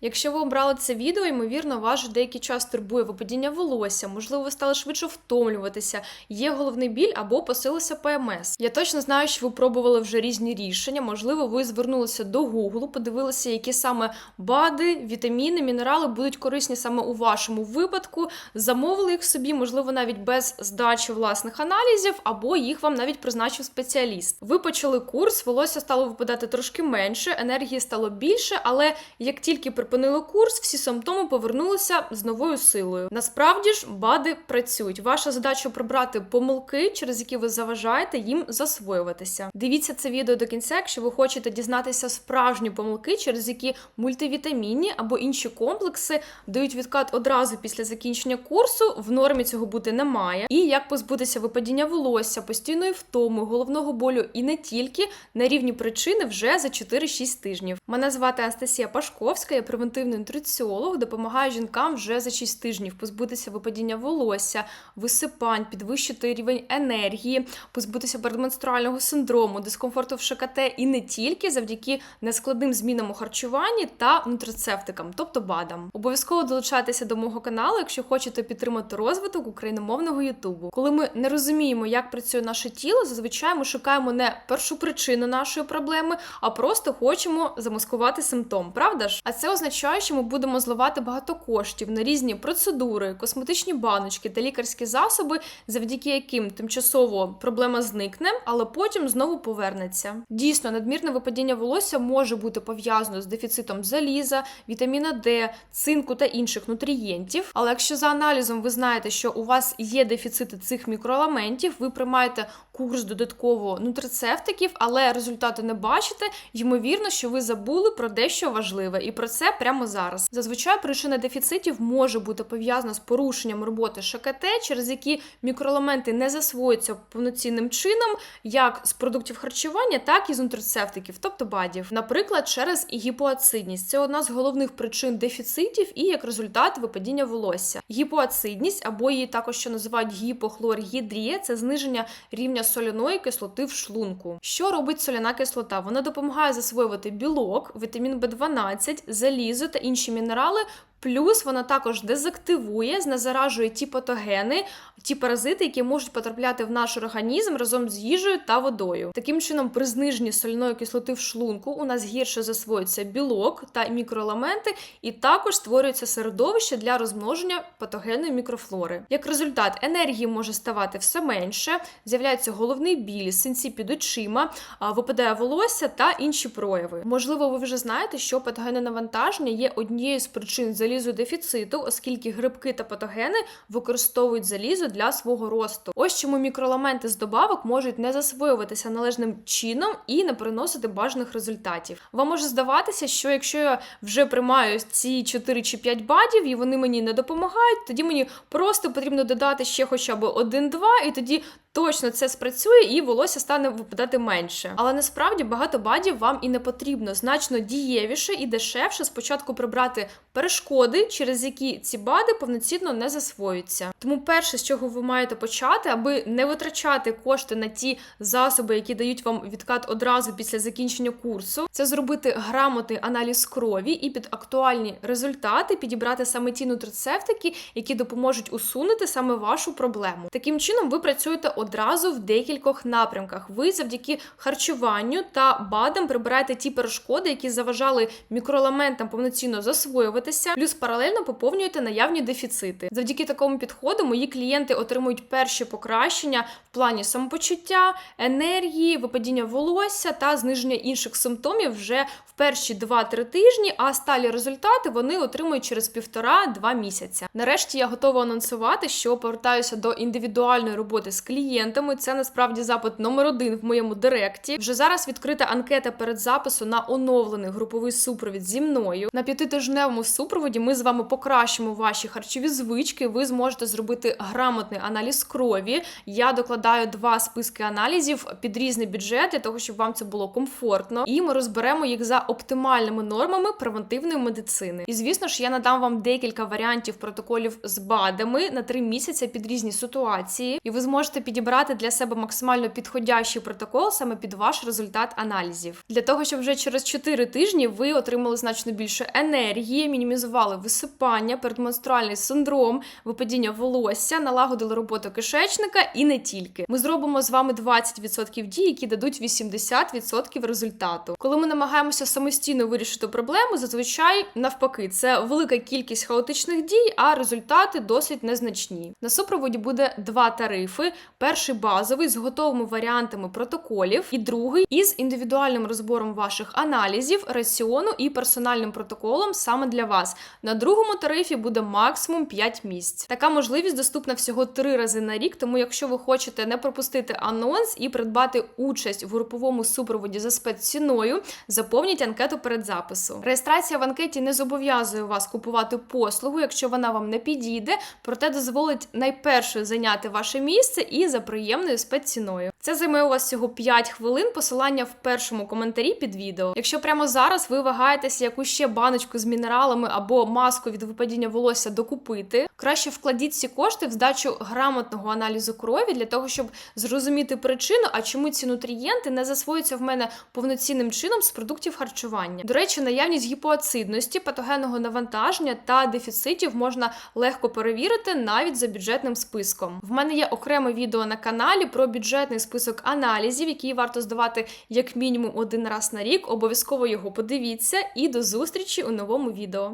Якщо ви обрали це відео, ймовірно, вас вже деякий час турбує випадіння волосся, можливо, ви стали швидше втомлюватися, є головний біль або посилився ПМС. Я точно знаю, що ви пробували вже різні рішення. Можливо, ви звернулися до Google, подивилися, які саме БАДи, вітаміни, мінерали будуть корисні саме у вашому випадку. Замовили їх собі, можливо, навіть без здачі власних аналізів, або їх вам навіть призначив спеціаліст. Ви почали курс, волосся стало випадати трошки менше, енергії стало більше, але як тільки припинили курс, всі симптоми повернулися з новою силою. Насправді ж БАДи працюють. Ваша задача прибрати помилки, через які ви заважаєте їм засвоюватися. Дивіться це відео до кінця, якщо ви хочете дізнатися справжні помилки, через які мультивітамінні або інші комплекси дають відкат одразу після закінчення курсу. В нормі цього бути не має. І як позбутися випадіння волосся, постійної втоми, головного болю і не тільки на рівні причини вже за 4-6 тижнів. Мене звати Анастасія Пашковська, я превентивний нутриціолог, допомагаю жінкам вже за 6 тижнів позбутися випадіння волосся, висипань, підвищити рівень енергії, позбутися передменструального синдрому, дискомфорту в ШКТ і не тільки завдяки нескладним змінам у харчуванні та нутрицептикам, тобто БАДам. Обов'язково долучайтеся до мого каналу, якщо хочете підтримати розвиток україномовного Ютубу. Коли ми не розуміємо, як працює наше тіло, зазвичай ми шукаємо не першу причину нашої проблеми, а просто хочемо замаскувати симптом, правда ж? А це означає, що ми будемо зливати багато коштів на різні процедури, косметичні баночки та лікарські засоби, завдяки яким тимчасово проблема зникне, але потім знову повернеться. Дійсно, надмірне випадіння волосся може бути пов'язано з дефіцитом заліза, вітаміна Д, цинку та інших нутрієнтів. Але якщо за аналізом ви знаєте, що у вас є дефіцити цих мікроелементів, ви приймаєте курс додатково нутрицептиків, але результату не бачите, ймовірно, що ви забули про дещо важливе, і про це прямо зараз. Зазвичай причина дефіцитів може бути пов'язана з порушенням роботи ШКТ, через які мікроелементи не засвоюються повноцінним чином, як з продуктів харчування, так і з нутрицептиків, тобто БАДів. Наприклад, через гіпоацидність. Це одна з головних причин дефіцитів і як результат випадіння волосся. Гіпоацидність або її також ще називають гіпохлоргідрія, це зниження рівня соляної кислоти в шлунку. Що робить соляна кислота? Вона допомагає засвоювати білок, вітамін В12, залізо та інші мінерали. Плюс вона також дезактивує, знезаражує ті патогени, ті паразити, які можуть потрапляти в наш організм разом з їжею та водою. Таким чином, при зниженні соляної кислоти в шлунку у нас гірше засвоюється білок та мікроелементи, і також створюється середовище для розмноження патогенної мікрофлори. Як результат, енергії може ставати все менше, з'являється головний біль, синці під очима, випадає волосся та інші прояви. Можливо, ви вже знаєте, що патогенне навантаження є однією з причин залізодефіциту, оскільки грибки та патогени використовують залізо для свого росту. Ось чому мікроелементи з добавок можуть не засвоюватися належним чином і не приносити бажаних результатів. Вам може здаватися, що якщо я вже приймаю ці 4 чи 5 бадів і вони мені не допомагають, тоді мені просто потрібно додати ще хоча б один-два, і тоді точно це спрацює і волосся стане випадати менше. Але насправді багато бадів вам і не потрібно. Значно дієвіше і дешевше спочатку прибрати перешкоди, через які ці бади повноцінно не засвоюються. Тому перше, з чого ви маєте почати, аби не витрачати кошти на ті засоби, які дають вам відкат одразу після закінчення курсу, це зробити грамотний аналіз крові і під актуальні результати підібрати саме ті нутрицептики, які допоможуть усунути саме вашу проблему. Таким чином, ви працюєте одразу в декількох напрямках. Ви завдяки харчуванню та БАДам прибираєте ті перешкоди, які заважали мікроелементам повноцінно засвоюватися, плюс паралельно поповнюєте наявні дефіцити. Завдяки такому підходу мої клієнти отримують перші покращення в плані самопочуття, енергії, випадіння волосся та зниження інших симптомів вже в перші 2-3 тижні, а сталі результати вони отримують через півтора-два місяця. Нарешті я готова анонсувати, що повертаюся до індивідуальної роботи з клієнтами. Це насправді запит номер один в моєму директі. Вже зараз відкрита анкета перед запису на оновлений груповий супровід зі мною. На п'ятитижневому супроводі ми з вами покращимо ваші харчові звички. Ви зможете зробити грамотний аналіз крові. Я докладаю два списки аналізів під різний бюджет для того, щоб вам це було комфортно. І ми розберемо їх за оптимальними нормами превентивної медицини. І звісно ж, я надам вам декілька варіантів протоколів з БАДами на три місяці під різні ситуації, і ви зможете підібрати підібрати для себе максимально підходящий протокол саме під ваш результат аналізів. Для того, щоб вже через 4 тижні ви отримали значно більше енергії, мінімізували висипання, передменструальний синдром, випадіння волосся, налагодили роботу кишечника і не тільки. Ми зробимо з вами 20% дій, які дадуть 80% результату. Коли ми намагаємося самостійно вирішити проблему, зазвичай навпаки, це велика кількість хаотичних дій, а результати досить незначні. На супроводі буде два тарифи: перший базовий з готовими варіантами протоколів, і другий із індивідуальним розбором ваших аналізів, раціону і персональним протоколом саме для вас. На другому тарифі буде максимум 5 місць. Така можливість доступна всього 3 рази на рік. Тому, якщо ви хочете не пропустити анонс і придбати участь в груповому супроводі за спецціною, заповніть анкету перед запису. Реєстрація в анкеті не зобов'язує вас купувати послугу, якщо вона вам не підійде, проте дозволить найперше зайняти ваше місце і за приємною спецціною. Це займе у вас всього 5 хвилин. Посилання в першому коментарі під відео. Якщо прямо зараз ви вагаєтеся яку ще баночку з мінералами або маску від випадіння волосся докупити, краще вкладіть ці кошти в здачу грамотного аналізу крові для того, щоб зрозуміти причину, а чому ці нутрієнти не засвоюються в мене повноцінним чином з продуктів харчування. До речі, наявність гіпоацидності, патогенного навантаження та дефіцитів можна легко перевірити навіть за бюджетним списком. В мене є окреме відео на каналі про бюджетний список аналізів, який варто здавати як мінімум один раз на рік. Обов'язково його подивіться і до зустрічі у новому відео.